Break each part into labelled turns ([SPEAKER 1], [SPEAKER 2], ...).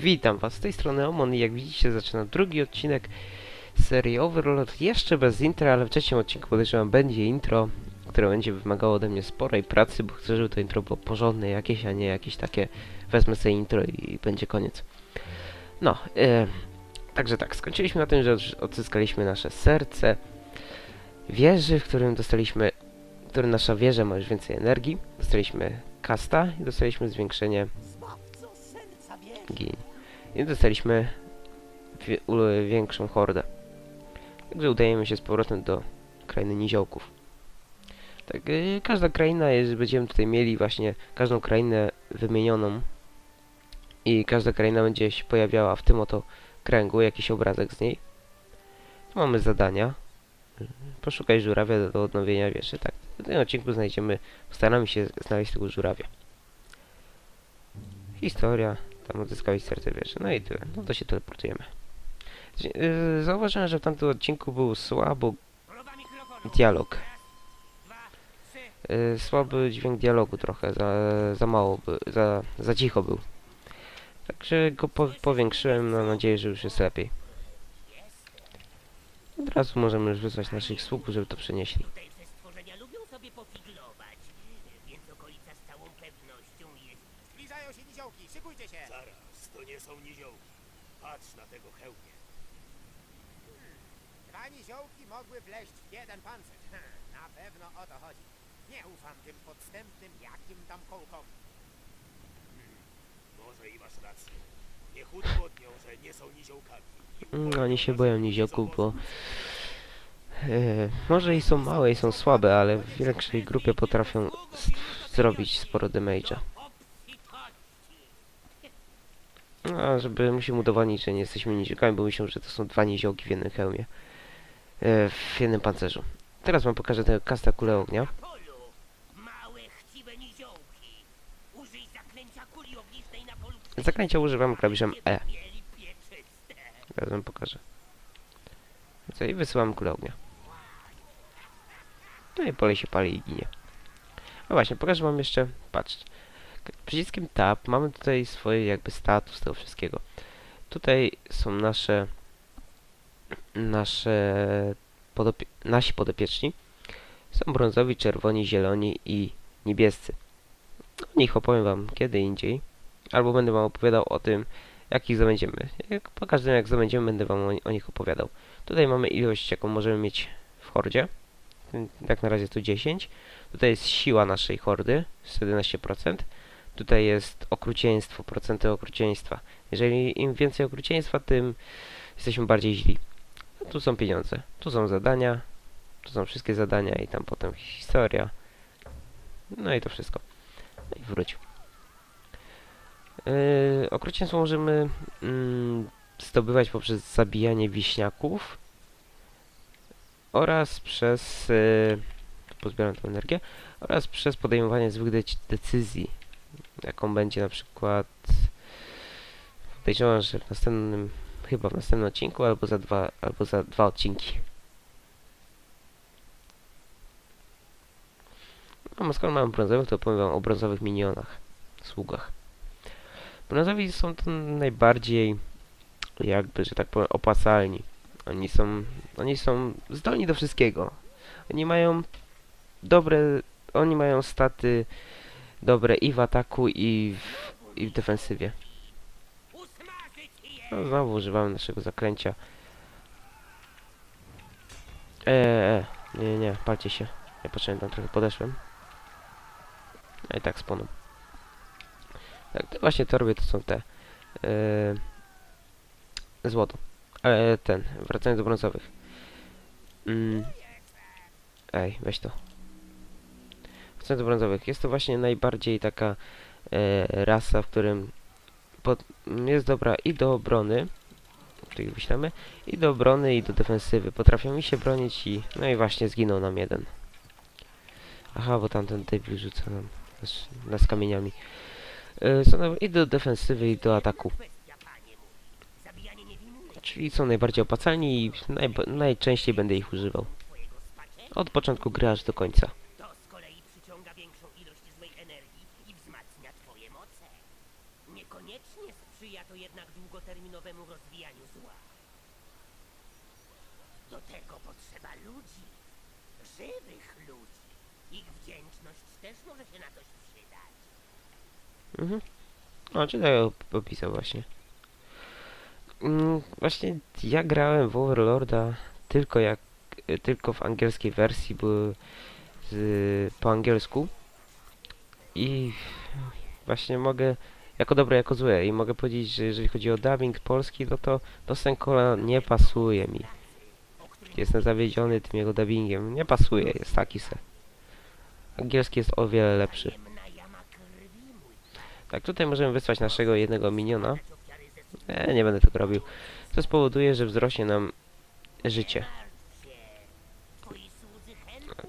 [SPEAKER 1] Witam was, z tej strony Omon i jak widzicie zaczynam drugi odcinek serii Overlord, jeszcze bez intra, ale w trzecim odcinku podejrzewam będzie intro, które będzie wymagało ode mnie sporej pracy, bo chcę, żeby to intro było porządne jakieś, a nie jakieś takie wezmę sobie intro i będzie koniec. No, e, także tak, skończyliśmy na tym, że odz- odzyskaliśmy nasze serce wieży, w którym dostaliśmy, w którym nasza wieża ma już więcej energii, dostaliśmy kasta i dostaliśmy zwiększenie gin. I dostaliśmy większą hordę. Także udajemy się z powrotem do krainy niziołków. Tak, y, każda kraina jest, będziemy tutaj mieli właśnie każdą krainę wymienioną i każda kraina będzie się pojawiała w tym oto kręgu, jakiś obrazek z niej. Tu mamy zadania. Poszukaj żurawia do, odnowienia wieży. Tak, w tym odcinku znajdziemy, postaramy się znaleźć tego żurawia. Historia, tam odzyskałeś serce wieży. No i tyle. No to się teleportujemy. Dzie- Yy, zauważyłem, że w tamtym odcinku był słabo dialog. Yy, słaby dźwięk dialogu trochę, za, za mało, by, za, za cicho był. Także go po, powiększyłem, mam nadzieję, że już jest lepiej. Od razu możemy już wysłać naszych sługów, żeby to przenieśli.
[SPEAKER 2] Tutejsze stworzenia lubią sobie pofiglować, więc okolica z całą pewnością jest...
[SPEAKER 3] Zbliżają się niziołki, szykujcie się!
[SPEAKER 4] Zaraz, to nie są niziołki. Patrz na tego hełmie.
[SPEAKER 3] Dwa niziołki mogły wleźć w jeden pancerz. Hm, Na pewno o to chodzi. Nie ufam tym podstępnym jakim tam kołkom.
[SPEAKER 4] Może i masz rację. Niech udowodnią, że nie są niziołkami.
[SPEAKER 1] Mm, oni się boją niziołków, bo... Yy, może i są małe i są słabe, ale w większej grupie potrafią s- zrobić sporo damage'a. No, żeby musimy udowodnić, że nie jesteśmy niziołkami, bo myślą, że to są dwa niziołki w jednym hełmie. Yy, w jednym pancerzu. Teraz wam pokażę tego kasta kulę ognia.
[SPEAKER 2] Zaklęcia
[SPEAKER 1] używam klawiszem E. Teraz wam pokażę. Co i wysyłam kulę ognia. No i pole się pali i ginie. No właśnie, pokażę wam jeszcze, patrzcie. Przyciskiem Tab mamy tutaj swoje jakby status tego wszystkiego. Tutaj są nasze nasze podopie nasi podopieczni. Są brązowi, czerwoni, zieloni i niebiescy. O nich opowiem wam kiedy indziej. Albo będę wam opowiadał o tym, jak ich. Jak po każdym jak zdobędziemy, będę wam o, o nich opowiadał. Tutaj mamy ilość, jaką możemy mieć w hordzie. Jak na razie tu 10. Tutaj jest siła naszej hordy, 11%. Tutaj jest okrucieństwo, procenty okrucieństwa. Jeżeli im więcej okrucieństwa, tym jesteśmy bardziej źli. A tu są pieniądze, tu są zadania, tu są wszystkie zadania i tam potem historia. No i to wszystko. No i wróć. Yy, okrucieństwo możemy mm, zdobywać poprzez zabijanie wiśniaków oraz przez yy, pozbieram tą energię oraz przez podejmowanie złych dec- decyzji jaką będzie na przykład podejrzewam, że w następnym chyba w następnym odcinku albo za dwa albo za dwa odcinki no, skoro mamy brązowych to powiem wam o brązowych minionach sługach Brązowi są to najbardziej jakby, że tak powiem, opłacalni. Oni są, oni są zdolni do wszystkiego. Oni mają dobre, oni mają staty dobre i w ataku i w, i w defensywie. No, znowu używamy naszego zaklęcia. Eee, nie, nie, palcie się. Ja patrzyłem tam trochę podeszłem. A i tak spłoną. Tak, te właśnie torby to są te. Eee, złoto. Ale ten, wracając do brązowych. Mm. Ej, weź to. Do brązowych. Jest to właśnie najbardziej taka e, rasa, w którym pod, jest dobra i do obrony, czyli wyślemy, i do obrony, i do defensywy. Potrafią mi się bronić i... No i właśnie zginął nam jeden. Aha, bo tamten debil rzuca nam nas, nas kamieniami. Yy, są i do defensywy, i do ataku. Czyli są najbardziej opłacalni i najba- najczęściej będę ich używał. Od początku gry aż do końca.
[SPEAKER 2] to z kolei przyciąga większą ilość złej energii i wzmacnia twoje moce. Niekoniecznie nie sprzyja to jednak długoterminowemu rozwijaniu zła. Do tego potrzeba ludzi. Żywych ludzi. Ich wdzięczność też może się na coś przydać.
[SPEAKER 1] Mhm. O, czytaj op- opisał właśnie. Mm, właśnie ja grałem w Overlorda tylko jak tylko w angielskiej wersji, bo z, po angielsku i właśnie mogę jako dobre, jako złe i mogę powiedzieć, że jeżeli chodzi o dubbing polski, no to do Senkola nie pasuje mi. Jestem zawiedziony tym jego dubbingiem. Nie pasuje, jest taki se. Angielski jest o wiele lepszy. Tak, tutaj możemy wysłać naszego jednego miniona.
[SPEAKER 2] ofiary ze
[SPEAKER 1] E, nie będę tego robił. To spowoduje, że wzrośnie nam życie.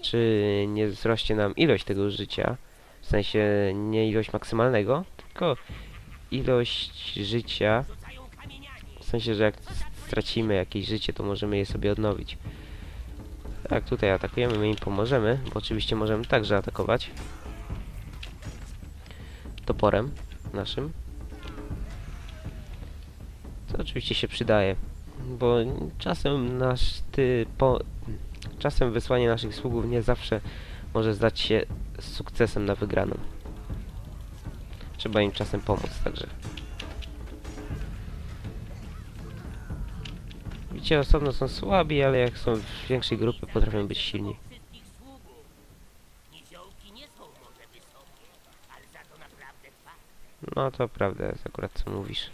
[SPEAKER 1] Czy nie wzrośnie nam ilość tego życia, w sensie nie ilość maksymalnego, tylko ilość życia, w sensie, że jak stracimy jakieś życie, to możemy je sobie odnowić. Tak, tutaj atakujemy, my im pomożemy, bo oczywiście możemy także atakować. Toporem naszym. To oczywiście się przydaje, bo czasem nasz ty po... Czasem wysłanie naszych sługów nie zawsze może zdać się sukcesem na wygraną. Trzeba im czasem pomóc, także. Osobno są słabi, ale jak są w większej grupie potrafią być silni. No to prawda jest akurat co mówisz.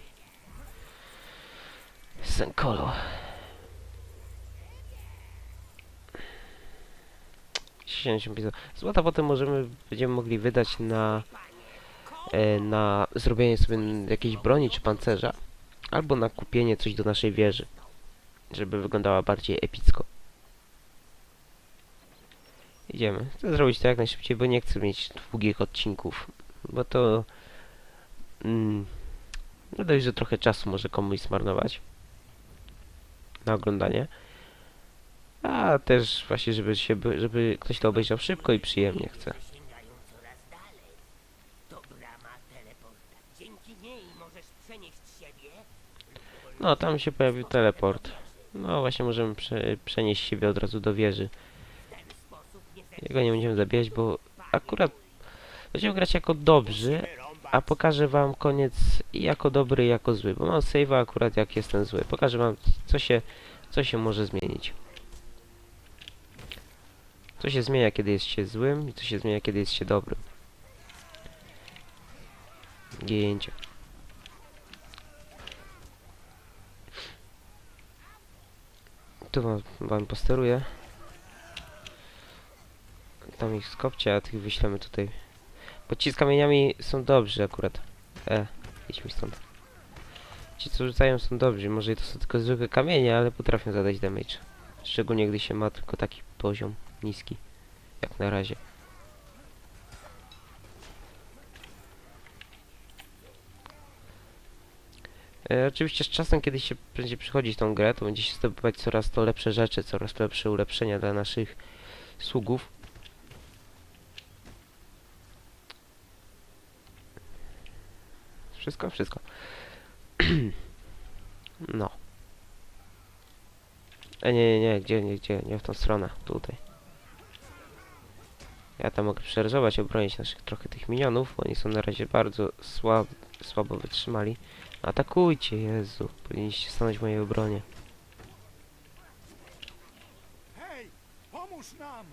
[SPEAKER 1] Senkolo. Złota potem możemy, będziemy mogli wydać na, e, na zrobienie sobie jakiejś broni czy pancerza, albo na kupienie coś do naszej wieży, żeby wyglądała bardziej epicko. Idziemy. Chcę zrobić to jak najszybciej, bo nie chcę mieć długich odcinków, bo to Mm, no dość, że trochę czasu może komuś zmarnować na oglądanie. A też właśnie, żeby się, by- żeby ktoś to obejrzał szybko i przyjemnie chce. No, tam się pojawił teleport. No właśnie, możemy prze, przenieść siebie od razu do wieży. Jego nie będziemy zabijać, bo akurat będziemy grać jako dobrzy, a pokażę wam koniec i jako dobry i jako zły, bo mam save'a akurat jak jestem zły. Pokażę wam co się, co się może zmienić. Co się zmienia kiedy jest się złym i co się zmienia kiedy jest się dobrym. Gięcie. Tu wam, posteruję. Tam ich skopcie, a tych wyślemy tutaj. Bo ci z kamieniami są dobrzy akurat. E, idź mi stąd. Ci co rzucają są dobrzy, może to są tylko zwykłe kamienie, ale potrafią zadać damage. Szczególnie gdy się ma tylko taki poziom niski. Jak na razie. E, oczywiście z czasem, kiedy się będzie przychodzić tą grę, to będzie się zdobywać coraz to lepsze rzeczy, coraz lepsze ulepszenia dla naszych sługów. Wszystko? Wszystko. no. E, nie, nie, nie, gdzie, nie, gdzie, nie w tą stronę, tutaj. Ja tam mogę przeryzować, obronić naszych trochę tych minionów, bo oni są na razie bardzo słab, słabo wytrzymali. Atakujcie, Jezu, powinniście stanąć w mojej obronie.
[SPEAKER 4] Hej, pomóż nam!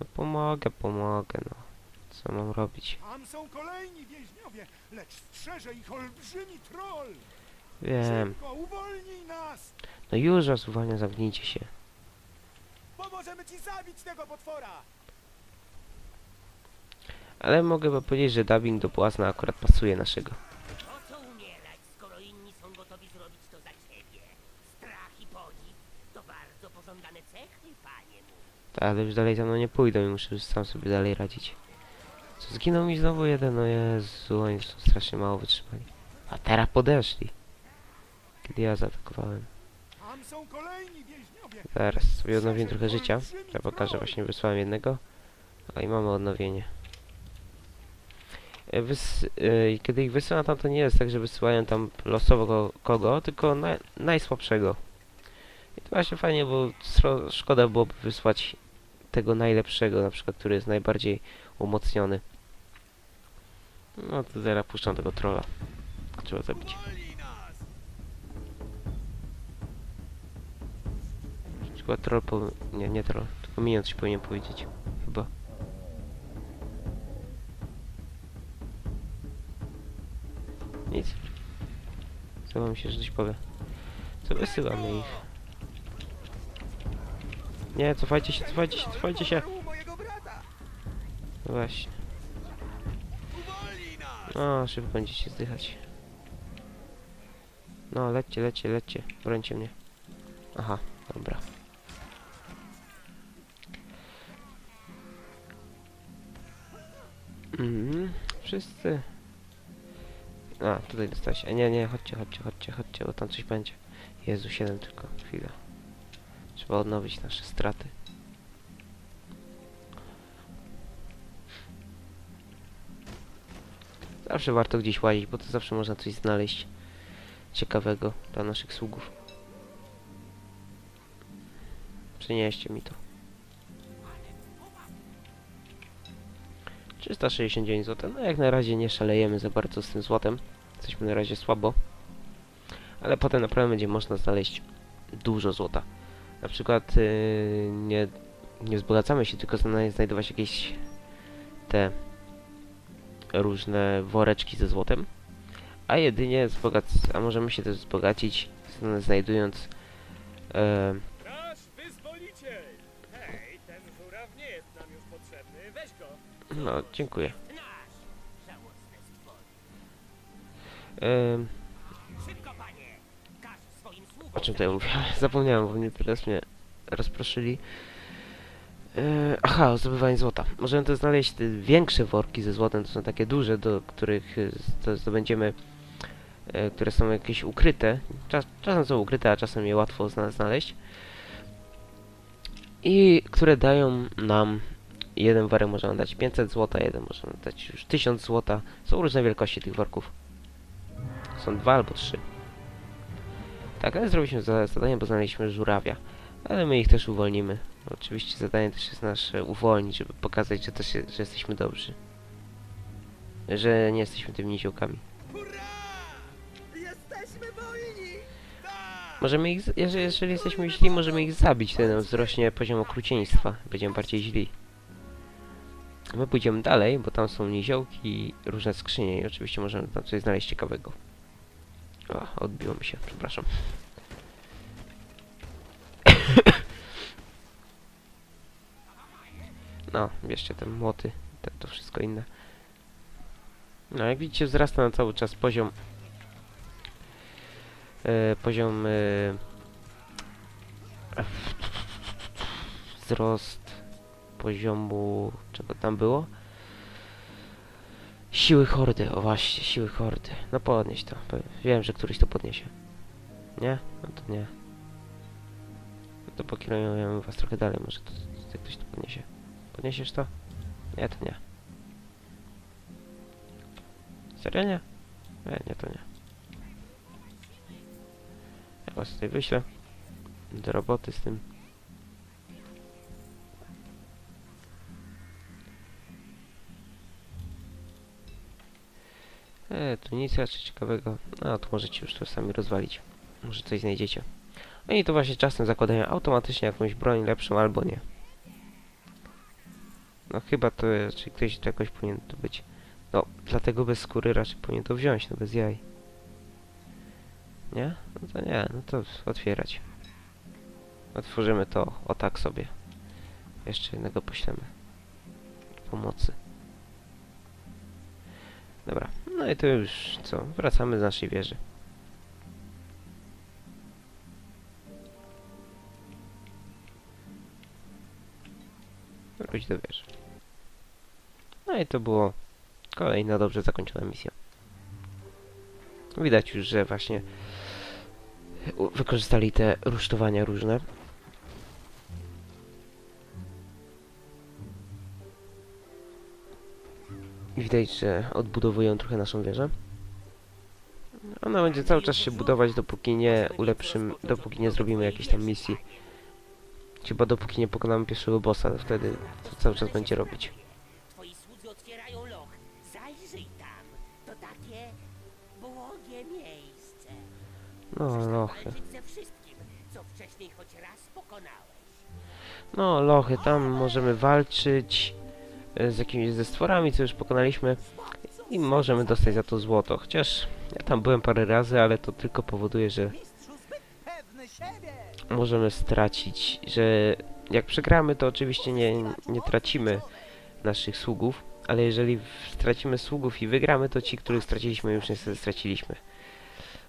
[SPEAKER 1] No pomogę, pomogę, no. Co mam robić?
[SPEAKER 4] Tam są kolejni więźniowie, lecz strzeże ich olbrzymi troll!
[SPEAKER 1] Wiem.
[SPEAKER 4] Szybko, uwolnij nas!
[SPEAKER 1] No już was uwalnia, zamknijcie się.
[SPEAKER 3] Pomożemy ci zabić tego potwora!
[SPEAKER 1] Ale mogę wam powiedzieć, że dubbing do błazna akurat pasuje naszego.
[SPEAKER 2] Po co umierać, skoro inni są gotowi zrobić to za ciebie? Strach i podziw to bardzo pożądane cechy, panie mój.
[SPEAKER 1] Ale już dalej za mną nie pójdą i muszę już sam sobie dalej radzić. Co, zginął mi znowu jeden? No Jezu, oni są strasznie mało wytrzymali. A teraz podeszli. Kiedy ja zaatakowałem. Zaraz sobie odnowię trochę życia. Pokażę, właśnie wysłałem jednego. A i mamy odnowienie. e, wys, e, kiedy ich wysyłam tam, to nie jest tak, że wysyłają tam losowo ko- kogo, tylko naj, najsłabszego. I to właśnie fajnie, bo szkoda byłoby wysłać tego najlepszego, na przykład, który jest najbardziej umocniony. No to zaraz puszczam tego trolla. Trzeba zabić. Chyba troll po... Nie, nie troll. Tylko minion coś powinien powiedzieć. Chyba. Nic. Zdawało mi się, że coś powie. Co wysyłamy ich? Nie, cofajcie się, cofajcie się, cofajcie się! No właśnie. O, szybko będziecie zdychać. No, lećcie, lećcie, lećcie. Brońcie mnie. Aha, dobra. Mhm, wszyscy. A, tutaj dostałeś. A nie, nie, chodźcie, chodźcie, chodźcie, chodźcie, bo tam coś będzie. Jezu, 7 tylko, chwilę. Trzeba odnowić nasze straty. Zawsze warto gdzieś łazić, bo to zawsze można coś znaleźć ciekawego dla naszych sługów. Przynieście mi to. 369 zł. No jak na razie nie szalejemy za bardzo z tym złotem. Jesteśmy na razie słabo. Ale potem naprawdę będzie można znaleźć dużo złota. Na przykład yy, nie, nie wzbogacamy się, tylko zna- znajdować jakieś te różne woreczki ze złotem. A jedynie wzbogac... a możemy się też wzbogacić zna- znajdując e,
[SPEAKER 5] Nasz wyzwoliciel! Hej,
[SPEAKER 1] O czym tutaj mówię? Zapomniałem, bo mnie teraz mnie rozproszyli. E, aha, o zdobywaniu złota. Możemy też znaleźć te większe worki ze złotem, to są takie duże, do których e, zdobędziemy, e, które są jakieś ukryte. Czas, czasem są ukryte, a czasem je łatwo zna znaleźć. I które dają nam jeden worek możemy dać 500 złota, jeden możemy dać już 1000 złota. Są różne wielkości tych worków. Są dwa albo trzy. Tak, ale zrobiliśmy za zadanie, bo znaleźliśmy żurawia. Ale my ich też uwolnimy. Oczywiście zadanie też jest nasze uwolnić, żeby pokazać, że też że jesteśmy dobrzy. Że nie jesteśmy tymi niziołkami.
[SPEAKER 5] Jesteśmy wolni!
[SPEAKER 1] Możemy ich, jeżeli, jeżeli jesteśmy źli, możemy ich zabić, wtedy nam wzrośnie poziom okrucieństwa. Będziemy bardziej źli. My pójdziemy dalej, bo tam są niziołki i różne skrzynie i oczywiście możemy tam coś znaleźć ciekawego. O, odbiło mi się, przepraszam. No, bierzcie te młoty, te, to wszystko inne. No, jak widzicie, wzrasta na cały czas poziom e, poziom e, wzrost poziomu czego tam było siły hordy, o właśnie, siły hordy no podnieś to, wiem, że któryś to podniesie nie? no to nie no to pokierujemy was trochę dalej, może to, to ktoś to podniesie podniesiesz to? nie, to nie serio nie? nie, nie, to nie ja was tutaj wyślę do roboty z tym. E, tu nic raczej ciekawego. No, to możecie już to sami rozwalić. Może coś znajdziecie. No i to właśnie czasem zakładają automatycznie jakąś broń lepszą albo nie. No chyba to czy ktoś to jakoś powinien to być. No, dlatego bez skóry raczej powinien to wziąć, no bez jaj. Nie? No to nie, no to otwierać. Otworzymy to o tak sobie. Jeszcze jednego poślemy. Pomocy. Dobra, no i to już co? Wracamy z naszej wieży. Wróć do wieży. No i to było kolejna dobrze zakończona misja. Widać już, że właśnie wykorzystali te rusztowania różne. Widać, że odbudowują trochę naszą wieżę. Ona będzie cały czas się budować, dopóki nie ulepszymy, dopóki nie zrobimy jakiejś tam misji. Chyba dopóki nie pokonamy pierwszego bossa, wtedy to cały czas będzie robić.
[SPEAKER 2] Twoi słudzy otwierają loch. Zajrzyj tam. To takie błogie miejsce.
[SPEAKER 1] No, lochy.
[SPEAKER 2] walczyć ze wszystkim, co wcześniej choć raz pokonałeś.
[SPEAKER 1] No, lochy, tam możemy walczyć z jakimiś ze stworami, co już pokonaliśmy. I możemy dostać za to złoto. Chociaż ja tam byłem parę razy, ale to tylko powoduje, że możemy stracić, że jak przegramy, to oczywiście nie, nie tracimy naszych sługów, ale jeżeli stracimy sługów i wygramy, to ci, których straciliśmy, już niestety straciliśmy.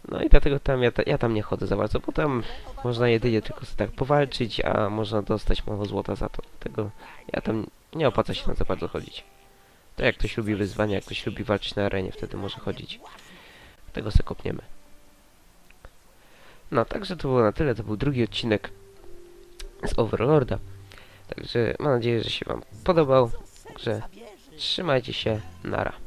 [SPEAKER 1] No i dlatego tam ja, ta, ja tam nie chodzę za bardzo, bo tam można jedynie tylko tak powalczyć, a można dostać mało złota za to. Tego ja tam nie opłaca się na za bardzo chodzić. To jak ktoś lubi wyzwania, jak ktoś lubi walczyć na arenie, wtedy może chodzić. Tego se kopniemy. No, także to było na tyle. To był drugi odcinek z Overlorda. Także mam nadzieję, że się Wam podobał. Także trzymajcie się. Nara.